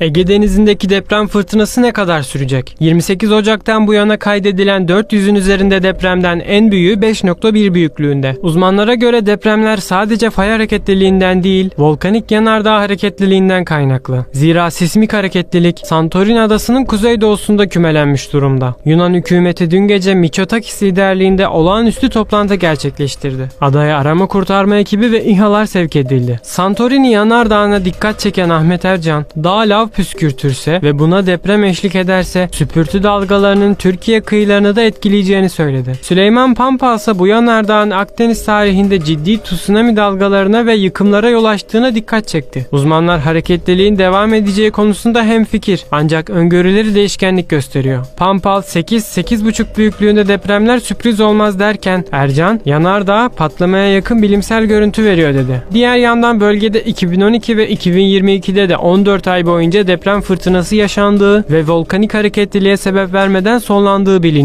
Ege Denizi'ndeki deprem fırtınası ne kadar sürecek? 28 Ocak'tan bu yana kaydedilen 400'ün üzerinde depremden en büyüğü 5.1 büyüklüğünde. Uzmanlara göre depremler sadece fay hareketliliğinden değil, volkanik yanardağ hareketliliğinden kaynaklı. Zira sismik hareketlilik Santorini adasının kuzeydoğusunda kümelenmiş durumda. Yunan hükümeti dün gece Mitsotakis liderliğinde olağanüstü toplantı gerçekleştirdi. Adaya arama kurtarma ekibi ve İHA'lar sevk edildi. Santorini yanardağına dikkat çeken Ahmet Ercan, dağ püskürtürse ve buna deprem eşlik ederse süpürtü dalgalarının Türkiye kıyılarını da etkileyeceğini söyledi. Süleyman Pampa ise bu yanardağın Akdeniz tarihinde ciddi tsunami dalgalarına ve yıkımlara yol açtığına dikkat çekti. Uzmanlar hareketliliğin devam edeceği konusunda hemfikir ancak öngörüleri değişkenlik gösteriyor. Pampal 8-8,5 büyüklüğünde depremler sürpriz olmaz derken Ercan yanardağ patlamaya yakın bilimsel görüntü veriyor dedi. Diğer yandan bölgede 2012 ve 2022'de de 14 ay boyunca deprem fırtınası yaşandığı ve volkanik hareketliliğe sebep vermeden sonlandığı biliniyor.